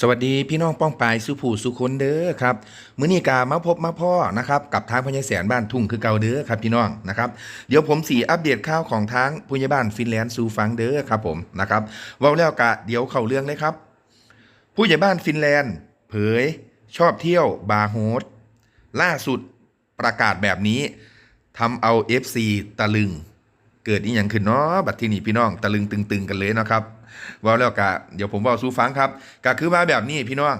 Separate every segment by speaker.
Speaker 1: สวัสดีพี่น้องป้องปายสุผู้สุคนเด้อครับมื้อนี้กามาพบมาพ่อนะครับกับทางพญาแสนบ้านทุ่งคือเก่าเด้อครับพี่น้องนะครับเดี๋ยวผมสีอัปเดตข่าวของทางพญาบ้านฟินแลนด์สู่ฟังเด้อครับผมนะครับเว้าแล้วกะเดี๋ยวเข้าเรื่องเลยครับ ผู้ใหญ่บ้านฟินแลนด์ เผย ชอบเที่ยวบาร์โฮสล่าสุดประกาศแบบนี้ทำเอา FC ตะลึง เกิดอีหยังขึ้นเนาะบัดที่นี่พี่น้องตะลึงตึง ๆ กันเลยนะครับ ว่าแล้วกะเดี๋ยวผมว่าสู้ฟังครับก็คือว่าแบบนี้พี่น้อง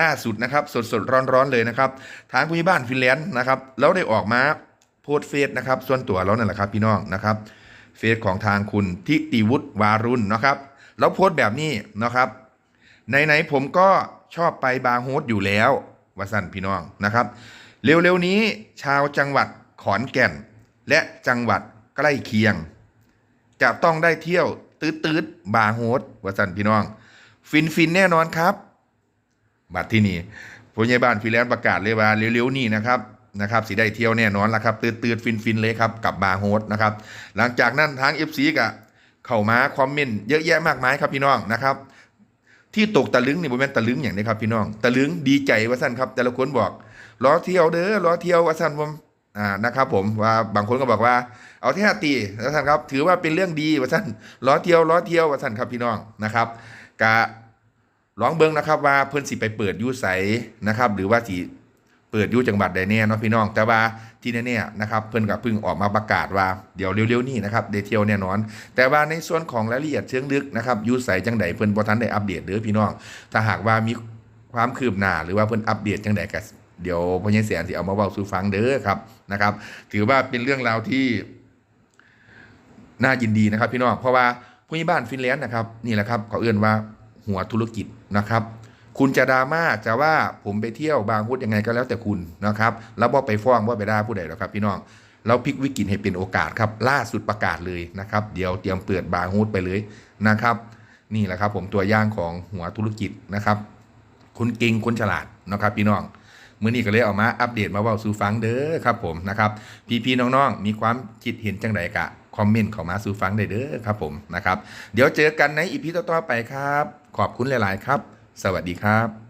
Speaker 1: ล่าสุดนะครับ สดๆร้อนๆเลยนะครับทางผู้ใหญ่บ้านฟินแลนด์นะครับแล้วได้ออกมาโพสเฟซนะครับ ส่วนตัวเรานั่นแหละครับพี่น้องนะครับ เฟซของทางคุณทิติวุฒิวารุณนะครับ แล้วโพสแบบนี้นะครับไหนๆผมก็ชอบไปบาร์โฮสอยู่แล้ววาสันพี่น้องนะครับ เร็วๆนี้ชาวจังหวัดขอนแก่น และจังหวัดใกล้เคียง จะต้องได้เที่ยว ตืดตืดๆบาโฮสวาสันพี่น้อง ฟินฟินๆแน่นอนครับ บัดที่นี่ผู้ใหญ่บ้านฟิแลนซ์ประกาศเลยว่าเร็วๆนี้นะครับนะครับสิได้เที่ยวแน่นอนละครับตืดตืดฟินฟินๆเลยครับกับบาโฮสนะครับหลังจากนั้นทาง FC กะเข้ามาคอมเมนต์เยอะแยะมากมายครับพี่น้องนะครับ ที่ตกตะลึงนี่บ่แม่นตะลึงอย่างนี้ครับพี่น้อง ตะลึงดีใจว่าสั้นครับ แต่ละคนบอกล้อเที่ยวเด้อล้อเที่ยวว่าสั้นผม อ่านะครับผมว่าบางคนก็บอกว่า เอาที่ห้าตีว่าสั้นครับถือว่าเป็นเรื่องดีว่าสั้นล้อเที่ยวล้อเที่ยวว่าสั้นครับพี่น้องนะครับกะร้องเบิ้งนะครับว่าเพิ่นสิไปเปิดยูไสนะครับหรือว่าสิเปิดยูจังหวัดใดแน่เนาะพี่น้อง แต่ว่าที่แน่ๆนะครับเพิ่นก็เพิ่งออกมาประกาศว่าเดี๋ยวเร็วๆนี้นะครับได้เที่ยวแน่นอน แต่ว่าในส่วนของรายละเอียดเชิงลึกนะครับยูไสจังใดเพิ่นบ่ทันได้อัปเดตเด้อพี่น้อง ถ้าหากว่ามีความคืบหน้าหรือว่าเพิ่นอัปเดตจังใดก็ เดี๋ยวพ่อใหญ่แสนสิเอามาเว้าสู่ฟังเด้อครับนะครับ ถือว่าเป็นเรื่องราวที่น่ายินดีนะครับพี่น้องเพราะว่าผู้ใหญ่บ้านฟินแลนด์นะครับนี่แหละครับเขาเอื้อนว่าหัวธุรกิจนะครับ คุณจะดราม่าจะว่าผมไปเที่ยวบางพูดยังไงก็แล้วแต่คุณนะครับ แล้วว่าไปฟ้องว่าไปด่าผู้ใดหรอกครับ พี่น้องเราพลิกวิกฤตให้เป็นโอกาสครับ ล่าสุดประกาศเลยนะครับ เดี๋ยวเตรียมเปิดบาร์ฮูดไปเลยนะครับ นี่แหละครับ ผมตัวอย่างของหัวธุรกิจนะครับคุณเก่งคนฉลาดนะครับ พี่น้อง มื้อนี้ก็เลยเอามาอัปเดตมาเว่าสู่ฟังเด้อครับผมนะครับพี่ๆน้องๆมีความคิดเห็นจังไดกะคอมเมนต์เข้ามาสู่ฟังได้เด้อครับผมนะครับ เดี๋ยวเจอกันในอีพีต่อๆไปครับ ขอบคุณหลาย ๆ ครับ สวัสดีครับ